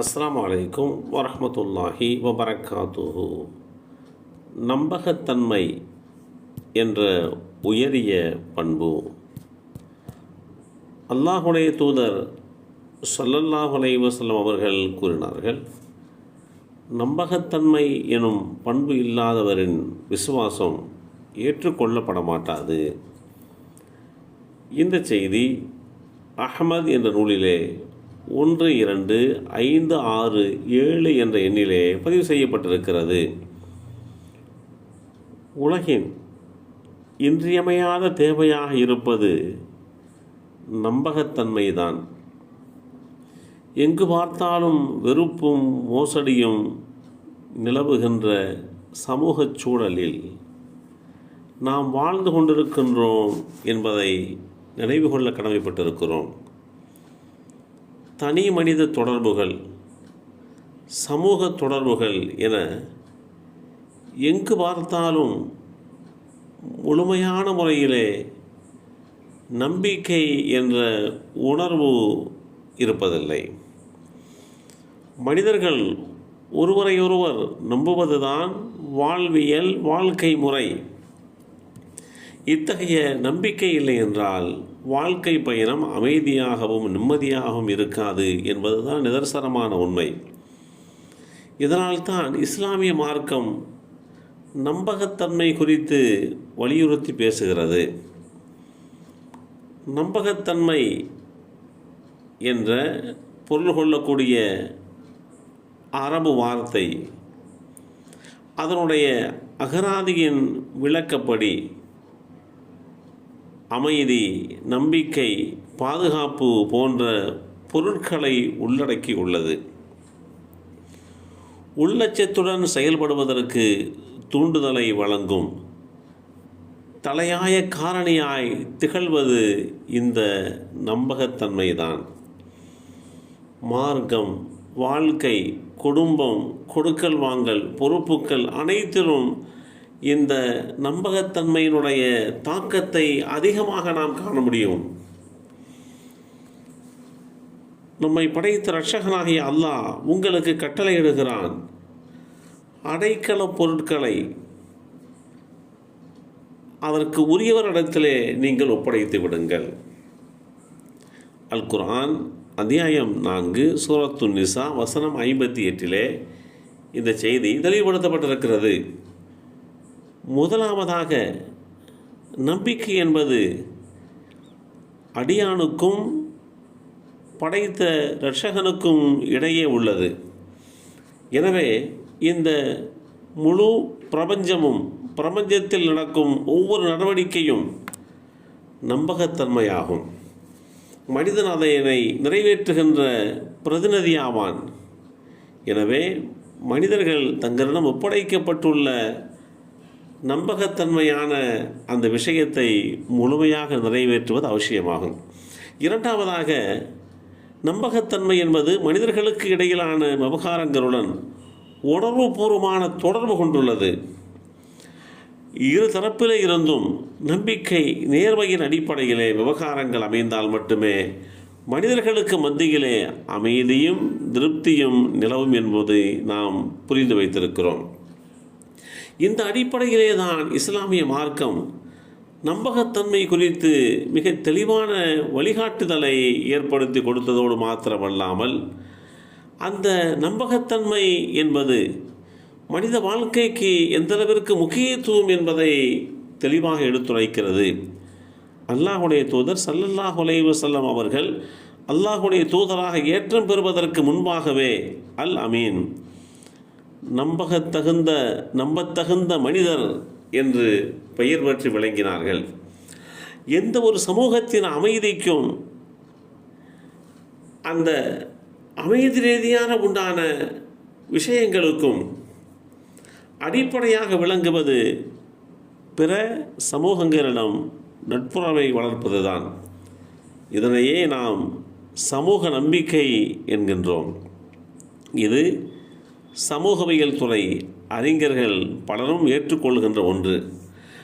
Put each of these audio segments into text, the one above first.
அஸ்லாம் அலைக்கும் வரமத்துல்லாஹி வபரகாத்துஹு நம்பகத்தன்மை என்ற உயரிய பண்பு. அல்லாஹுடைய தூதர் ஸல்லல்லாஹு வசலம் அவர்கள் கூறினார்கள் நம்பகத்தன்மை எனும் பண்பு இல்லாதவரின் விசுவாசம் ஏற்றுக்கொள்ளப்பட மாட்டாது இந்த செய்தி அகமது என்ற நூலிலே ஒன்று இரண்டு ஐந்து ஆறு ஏழு என்ற எண்ணிலே பதிவு செய்யப்பட்டிருக்கிறது. உலகின் இன்றியமையாத தேவையாக இருப்பது நம்பகத்தன்மைதான். எங்கு பார்த்தாலும் வெறுப்பும் மோசடியும் நிலவுகின்ற சமூகச் சூழலில் நாம் வாழ்ந்து கொண்டிருக்கின்றோம் என்பதை நினைவு கொள்ள கடமைப்பட்டிருக்கிறோம். தனி மனித தொடர்புகள் சமூக தொடர்புகள் என எங்கு பார்த்தாலும் முழுமையான முறையிலே நம்பிக்கை என்ற உணர்வு இருப்பதில்லை. மனிதர்கள் ஒருவரையொருவர் நம்புவதுதான் வாழ்வியல் வாழ்க்கை முறை. இத்தகைய நம்பிக்கை இல்லை என்றால் வாழ்க்கை பயணம் அமைதியாகவும் நிம்மதியாகவும் இருக்காது என்பதுதான் நிதர்சனமான உண்மை. இதனால்தான் இஸ்லாமிய மார்க்கம் நம்பகத்தன்மை குறித்து வலியுறுத்தி பேசுகிறது. நம்பகத்தன்மை என்ற பொருள் கொள்ளக்கூடிய அரபு வார்த்தை அதனுடைய அகராதியின் விளக்கப்படி அமைதி நம்பிக்கை பாதுகாப்பு போன்ற பொருட்களை உள்ளடக்கி உள்ளது உள்ளச்சத்துடன் செயல்படுவதற்கு தூண்டுதலை வழங்கும். தலையாய காரணியாய் திகழ்வது இந்த நம்பகத்தன்மைதான். மார்க்கம் வாழ்க்கை குடும்பம் கொடுக்கல் வாங்கல் பொறுப்புக்கள் அனைத்திலும் இந்த நம்பகத்தன்மையினுடைய தாக்கத்தை அதிகமாக நாம் காண முடியும். நம்மை படைத்த ரட்சகனாகிய அல்லாஹ் உங்களுக்கு கட்டளையிடுகிறான் அடைக்கல பொருட்களை அதற்கு உரியவரிடத்திலே நீங்கள் ஒப்படைத்து விடுங்கள். அல் குரான் அத்தியாயம் நான்கு சூரத்து நிசா வசனம் ஐம்பத்தி எட்டிலே இந்த செய்தி தெளிவுபடுத்தப்பட்டிருக்கிறது. முதலாவதாக நம்பிக்கை என்பது அடியானுக்கும் படைத்த இரட்சகனுக்கும் இடையே உள்ளது. எனவே இந்த முழு பிரபஞ்சமும் பிரபஞ்சத்தில் நடக்கும் ஒவ்வொரு நடவடிக்கையும் நம்பகத்தன்மையாகும். மனிதன் அதனை நிறைவேற்றுகின்ற பிரதிநிதியாவான். எனவே மனிதர்கள் தங்களிடம் ஒப்படைக்கப்பட்டுள்ள நம்பகத்தன்மையான அந்த விஷயத்தை முழுமையாக நிறைவேற்றுவது அவசியமாகும். இரண்டாவதாக நம்பகத்தன்மை என்பது மனிதர்களுக்கு இடையிலான விவகாரங்களுடன் உணர்வுபூர்வமான தொடர்பு கொண்டுள்ளது. இரு தரப்பிலே இருந்தும் நம்பிக்கை நேர்மையின் அடிப்படையிலே விவகாரங்கள் அமைந்தால் மட்டுமே மனிதர்களுக்கு மத்தியிலே அமைதியும் திருப்தியும் நிலவும் என்பதை நாம் புரிந்து வைத்திருக்கிறோம். இந்த அடிப்படையிலே தான் இஸ்லாமிய மார்க்கம் நம்பகத்தன்மை குறித்து மிக தெளிவான வழிகாட்டுதலை ஏற்படுத்தி கொடுத்ததோடு மாத்திரமல்லாமல் அந்த நம்பகத்தன்மை என்பது மனித வாழ்க்கைக்கு எந்தளவிற்கு முக்கியத்துவம் என்பதை தெளிவாக எடுத்துரைக்கிறது. அல்லாஹுடைய தூதர் சல்லல்லாஹ் செல்லம் அவர்கள் அல்லாஹுடைய தூதராக ஏற்றம் பெறுவதற்கு முன்பாகவே அல் அமீன் நம்பகத்தகுந்த நம்பத்தகுந்த மனிதர் என்று பெயர் பெற்று விளங்கினார்கள். எந்த ஒரு சமூகத்தின் அமைதிக்கும் அந்த அமைதி ரீதியான உண்டான விஷயங்களுக்கும் அடிப்படையாக விளங்குவது பிற சமூகங்களிடம் நட்புறவை வளர்ப்பதுதான். இதனையே நாம் சமூக நம்பிக்கை என்கின்றோம். இது சமூகவியல் துறை அறிஞர்கள் பலரும் ஏற்றுக்கொள்கின்ற ஒன்று.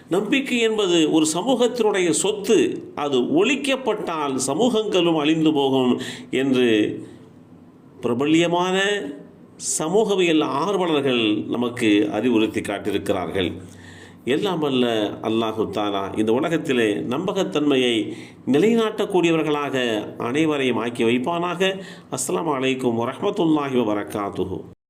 நம்பிக்கை என்பது ஒரு சமூகத்தினுடைய சொத்து. அது ஒழிக்கப்பட்டால் சமூகங்களும் அழிந்து போகும் என்று பிரபல்யமான சமூகவியல் ஆர்வலர்கள் நமக்கு அறிவுறுத்தி காட்டியிருக்கிறார்கள். எல்லாம் அல்ல அல்லாஹு தாலா இந்த உலகத்திலே நம்பகத்தன்மையை நிலைநாட்டக்கூடியவர்களாக அனைவரையும் ஆக்கி வைப்பானாக. அஸ்லாம் அலைக்கும் வரமத்துல்லாஹி வபரகாத்துஹு.